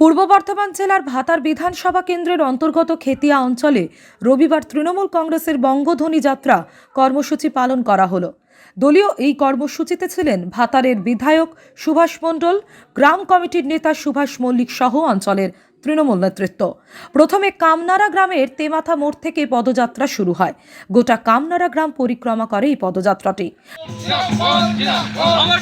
পূর্ব বর্ধমান জেলার ভাতার বিধানসভা কেন্দ্রের অন্তর্গত খেতিয়া অঞ্চলে রবিবার তৃণমূল কংগ্রেসের বঙ্গধ্বনি যাত্রা কর্মসূচি পালন করা হলো। দলীয় এই কর্মসূচিতে ছিলেন ভাতারের বিধায়ক সুভাষ মণ্ডল, গ্রাম কমিটির নেতা সুভাষ মল্লিক সহ অঞ্চলের তৃণমূল নেতৃত্ব। প্রথমে কামনারা গ্রামের তেমাথা মোড় থেকে পদযাত্রা শুরু হয়। গোটা কামনারা গ্রাম পরিক্রমা করে এই পদযাত্রাটি। আমার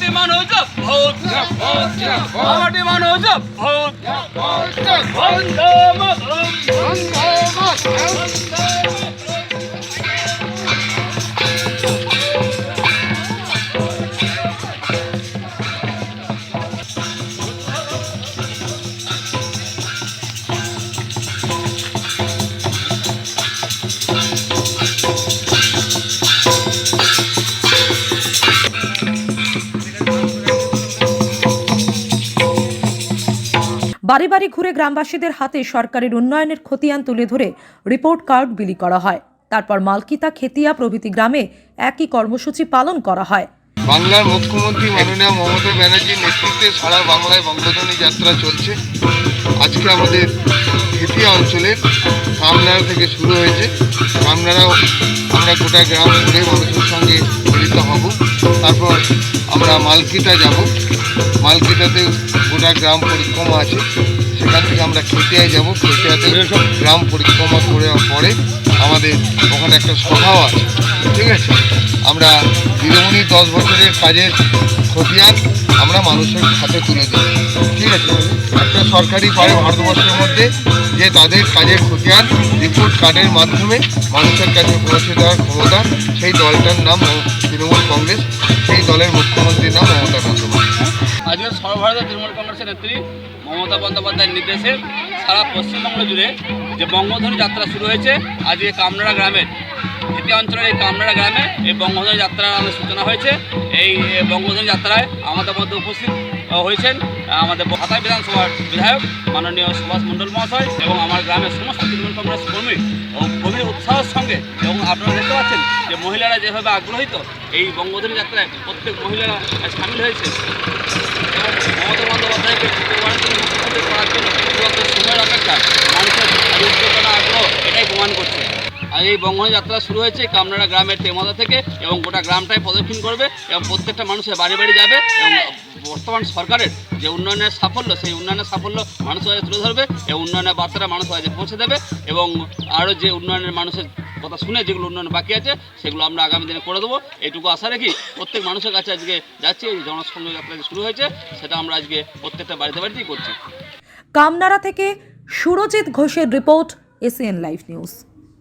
বাড়ি বাড়ি ঘুরে গ্রামবাসীদের হাতে সরকারের উন্নয়নের খতিয়ান তুলে ধরে রিপোর্ট কার্ড বিলি করা হয়। তারপর মালকিতা খেতিয়া প্রভৃতি গ্রামে একই কর্মসূচি পালন করা হয়। বাংলার মুখ্যমন্ত্রী মাননীয় মমতা ব্যানার্জির নেতৃত্বে সারা বাংলায় বঙ্গধ্বনি যাত্রা চলছে। আজকে আমাদের খেতিয়া অঞ্চলের কামনাড়া থেকে শুরু হয়েছে। কামনাড়াও আমরা গোটা গ্রাম ঘুরে মানুষের সঙ্গে মিলিত হব। তারপর আমরা মালকিতা যাব। মালকিতাতে গোটা গ্রাম পরিক্রমা আছে। সেখান থেকে আমরা খেতিয়ায় যাব। খেতিয়াতে গ্রাম পরিক্রমা করে পরে আমাদের ওখানে একটা সভাও আছে। ঠিক আছে? আমরা দিদিমণি দশ বছরের কাজের খতিয়ান আমরা মানুষের হাতে তুলে দেব সরকারি পারে ভারতবর্ষের মধ্যে যে তাদের কাজের খতিয়ান রিপোর্ট কার্ডের মাধ্যমে মানুষের কাছে পৌঁছে দেওয়ার ক্ষমতা, সেই দলটার নাম তৃণমূল কংগ্রেস, সেই দলের মুখ্যমন্ত্রীর নাম মমতা বন্দ্যোপাধ্যায়। আজকে সর্বভারতীয় তৃণমূল কংগ্রেসের নেত্রী মমতা বন্দ্যোপাধ্যায়ের নির্দেশে সারা পশ্চিমবঙ্গ জুড়ে যে বঙ্গধ্বনি যাত্রা শুরু হয়েছে, আজকে কামনাড়া গ্রামের এটি অঞ্চলের এই কামনাড়া গ্রামে এই বঙ্গধ্বনি যাত্রার সূচনা হয়েছে। এই বঙ্গধ্বনি যাত্রায় আমাদের মধ্যে উপস্থিত হয়েছেন আমাদের ভাতা বিধানসভার বিধায়ক মাননীয় সুভাষ মণ্ডল মহাশয় এবং আমার গ্রামের সমস্ত তৃণমূল কংগ্রেস কর্মী ও গভীর উৎসাহের সঙ্গে এবং আপনারা দেখতে পাচ্ছেন যে মহিলারা যেভাবে আগ্রহিত এই বঙ্গধ্বনি যাত্রায় প্রত্যেক মহিলারা সামিল হয়েছে। এবং মমতা বন্দ্যোপাধ্যায়কে অপেক্ষা মানুষের আগ্রহ এটাই প্রমাণ করছে। আর এই বঙ্গন যাত্রা শুরু হয়েছে কামনাড়া গ্রামের তেমাদা থেকে এবং গোটা গ্রামটাই প্রদক্ষিণ করবে এবং প্রত্যেকটা মানুষের বাড়ি বাড়ি যাবে এবং বর্তমান সরকারের যে উন্নয়নের সাফল্য, সেই উন্নয়নের সাফল্য মানুষের কাছে তুলে ধরবে এবং উন্নয়নের বার্তাটা মানুষের কাছে পৌঁছে দেবে এবং আরও যে উন্নয়নের মানুষের কথা শুনে যেগুলো উন্নয়ন বাকি আছে, সেগুলো আমরা আগামী দিনে করে দেবো। এইটুকু আশা রাখি প্রত্যেক মানুষের কাছে আজকে যাচ্ছি, এই জনসংযোগ যাত্রা শুরু হয়েছে, সেটা আমরা আজকে প্রত্যেকটা বাড়িতে বাড়িতেই করছি। কামনারা থেকে সুরজিৎ ঘোষের রিপোর্ট এসিএন লাইভ নিউজ।